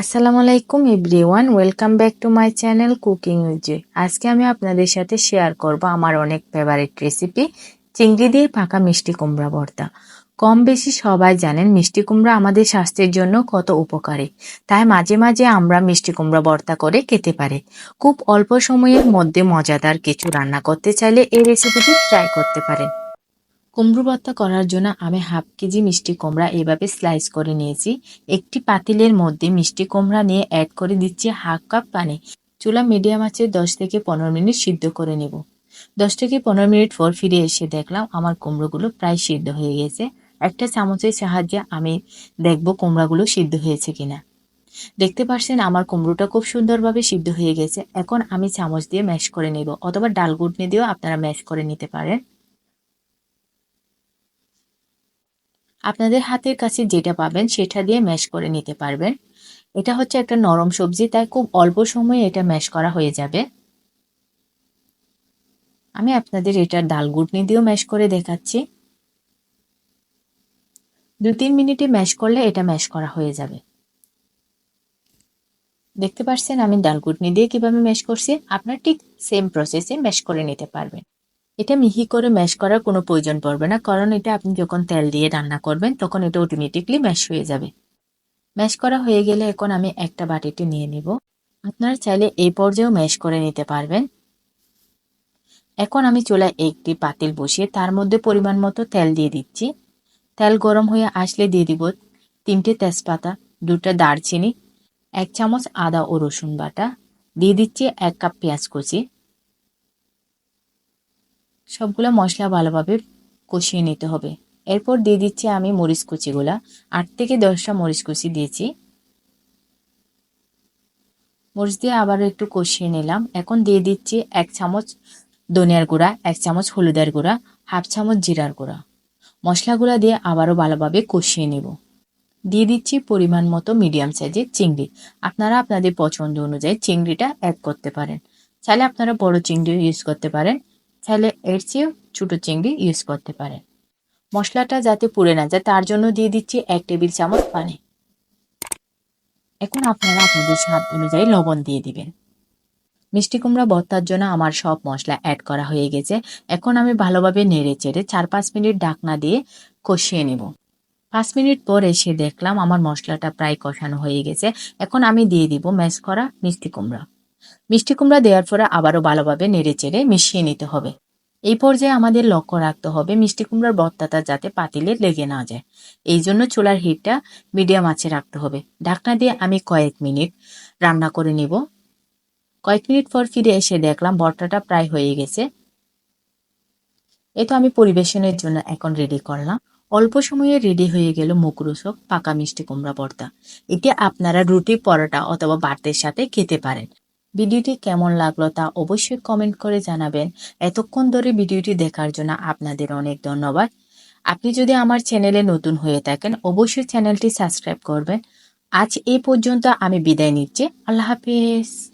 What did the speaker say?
আসসালামু আলাইকুম everyone, welcome back to my channel cooking with আজকে আমি আপনাদের সাথে শেয়ার করব আমার অনেক ফেভারিট রেসিপি চিংড়ি দিয়ে পাকা মিষ্টি কুমড়া ভর্তা। কম বেশি সবাই জানেন মিষ্টি কুমড়া আমাদের স্বাস্থ্যের জন্য কত উপকারী। তাই মাঝে মাঝে আমরা মিষ্টি কুমড়া ভর্তা করে খেতে পারি। খুব অল্প সময়ের মধ্যে মজাদার কিছু রান্না করতে চাইলে এই রেসিপিটি ট্রাই করতে পারেন। কুমড়ো ভর্তা করার জন্য আমি হাফ কেজি মিষ্টি কুমড়া এভাবে স্লাইস করে নিয়েছি। একটি পাতিলের মধ্যে মিষ্টি কুমড়া নিয়ে অ্যাড করে দিচ্ছি হাফ কাপ পানি। চুলা মিডিয়াম আছে দশ থেকে পনেরো মিনিট সিদ্ধ করে নেব। দশ থেকে পনেরো মিনিট পর ফিরে এসে দেখলাম আমার কুমড়োগুলো প্রায় সিদ্ধ হয়ে গেছে। একটা চামচের সাহায্যে আমি দেখব কুমড়াগুলো সিদ্ধ হয়েছে কিনা। দেখতে পাচ্ছেন আমার কুমড়োটা খুব সুন্দরভাবে সিদ্ধ হয়ে গেছে। এখন আমি চামচ দিয়ে ম্যাশ করে নেব অথবা ডাল গুটনি দিয়েও আপনারা ম্যাশ করে নিতে পারেন। আপনাদের হাতের কাছে যেটা পাবেন সেটা দিয়ে ম্যাশ করে নিতে পারবেন। এটা হচ্ছে একটা নরম সবজি, তাই খুব অল্প সময়ে এটা ম্যাশ করা হয়ে যাবে। আমি আপনাদের এটা ডাল গুটনি দিয়েও ম্যাশ করে দেখাচ্ছি। দু তিন মিনিটে ম্যাশ করলে এটা ম্যাশ করা হয়ে যাবে। দেখতে পাচ্ছেন আমি ডাল গুটনি দিয়ে কীভাবে ম্যাশ করছি? আপনার ঠিক সেম প্রসেসে ম্যাশ করে নিতে পারবেন। এটা মিহি করে ম্যাশ করার কোনো প্রয়োজন পড়বে না। কারণ এটা আপনি যখন তেল দিয়ে রান্না করবেন, তখন এটা অটোমেটিকলি ম্যাশ হয়ে যাবে। ম্যাশ করা হয়ে গেলে এখন আমি একটা বাটিটি নিয়ে নিব। আপনারা চাইলে এই পর্যায়েও ম্যাশ করে নিতে পারবেন। এখন আমি চুলায় একটি পাতিল বসিয়ে তার মধ্যে পরিমাণ মতো তেল দিয়ে দিচ্ছি। তেল গরম হয়ে আসলে দিয়ে দিব তিনটে তেজপাতা, দুটো দারচিনি, এক চামচ আদা ও রসুন বাটা। দিয়ে দিচ্ছি এক কাপ পেঁয়াজ কুচি। সবগুলো মশলা ভালোভাবে কষিয়ে নিতে হবে। এরপর দিয়ে দিচ্ছি আমি মরিচ কুচিগুলা। আট থেকে দশটা মরিচ কুচি দিয়েছি। মরিচ দিয়ে আবারও একটু কষিয়ে নিলাম। এখন দিয়ে দিচ্ছি এক চামচ ধনিয়ার গুঁড়া, এক চামচ হলুদের গুঁড়া, হাফ চামচ জিরার গুঁড়া। মশলাগুলা দিয়ে আবারও ভালোভাবে কষিয়ে নেব। দিয়ে দিচ্ছি পরিমাণ মতো মিডিয়াম সাইজের চিংড়ি। আপনারা আপনাদের পছন্দ অনুযায়ী চিংড়িটা অ্যাড করতে পারেন। চাইলে আপনারা বড় চিংড়ি ইউজ করতে পারেন। চাইলে এর চেয়েও ছোটো চিংড়ি ইউজ করতে পারেন মশলাটা যাতে পুড়ে না যায়, তার জন্য দিয়ে দিচ্ছি এক টেবিল চামচ পানি। এখন আপনারা আপনাদের স্বাদ অনুযায়ী লবণ দিয়ে দিবেন। মিষ্টি কুমড়া ভর্তার জন্য আমার সব মশলা অ্যাড করা হয়ে গেছে। এখন আমি ভালোভাবে নেড়ে চেড়ে চার পাঁচ মিনিট ডাকনা দিয়ে কষিয়ে নেব। পাঁচ মিনিট পর এসে দেখলাম আমার মশলাটা প্রায় কষানো হয়ে গেছে। এখন আমি দিয়ে দিব ম্যাশ করা মিষ্টি কুমড়া। মিষ্টি কুমড়া দেওয়ার পরে আবারও ভালোভাবে নেড়ে চেড়ে মিশিয়ে নিতে হবে। এই পর্যায়ে আমাদের লক্ষ্য রাখতে হবে মিষ্টি কুমড়ার বত্তাটা যাতে পাতিলে লেগে না যায়। এই জন্য চুলার হিটটা মিডিয়াম আঁচে রাখতে হবে। ঢাকনা দিয়ে আমি কয়েক মিনিট রান্না করে নিব। কয়েক মিনিট পর ফিরে এসে দেখলাম ভর্তাটা প্রায় হয়ে গেছে। এ তো আমি পরিবেশনের জন্য এখন রেডি করলাম। অল্প সময়ে রেডি হয়ে গেল মুখরোচক পাকা মিষ্টি কুমড়া ভর্তা এটি আপনারা রুটি, পরোটা অথবা বাটের সাথে খেতে পারেন। ভিডিওটি কেমন লাগল তা অবশ্যই কমেন্ট করে জানাবেন। এতক্ষণ ধরে ভিডিওটি দেখার জন্য আপনাদের অনেক ধন্যবাদ। আপনি যদি আমার চ্যানেলে নতুন হয়ে থাকেন, অবশ্যই চ্যানেলটি সাবস্ক্রাইব করবেন। আজ এ পর্যন্ত আমি বিদায় নিচ্ছি। আল্লাহ হাফিজ।